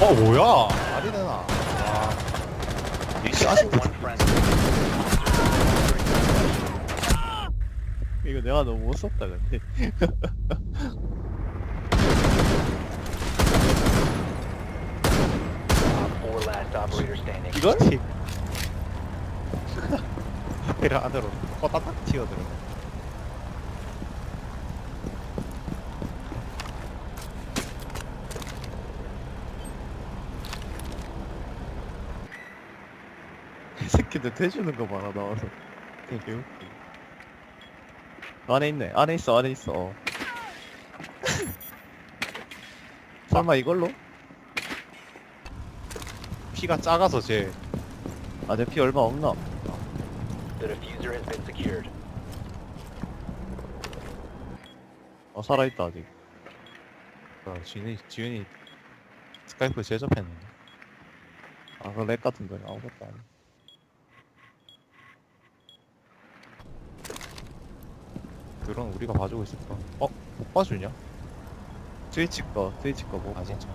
어 뭐야? 말이 되나? friendly. 이거 내가 너무 못 썼다 근데. 이걸? 하필 안으로 꼬다닥 튀어들어. 이 새끼들 대주는 거 봐라 나와서 되게 웃기 안에 있네 안에 있어 안에 있어 설마 이걸로? 피가 작아서 쟤 아 내 피 얼마 없나? The diffuser has been secured. 어 살아있다 아직 어, 지윤이 지윤이 스카이프 제접했는데. 아 그거 렉 같은 거야 아무것도 아니야 그런 우리가 봐주고 있을 거야. 어? 못 봐주냐? 트위치 거 트위치 거뭐 아 진짜.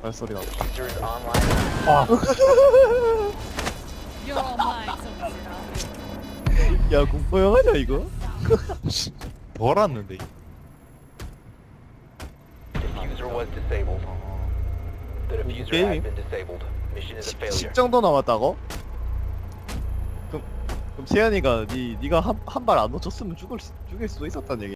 발소리가 is online. 아. You're all mine, so 야 공포 영화냐 이거? 벌었는데. Diffuser was disabled. The diffuser has 게임? been disabled. Mission is a 10, failure. 정도 남았다고? 그럼 그럼 세연이가 니 니가 한 한 발 안 놓쳤으면 죽을 수, 죽일 수도 있었단 얘기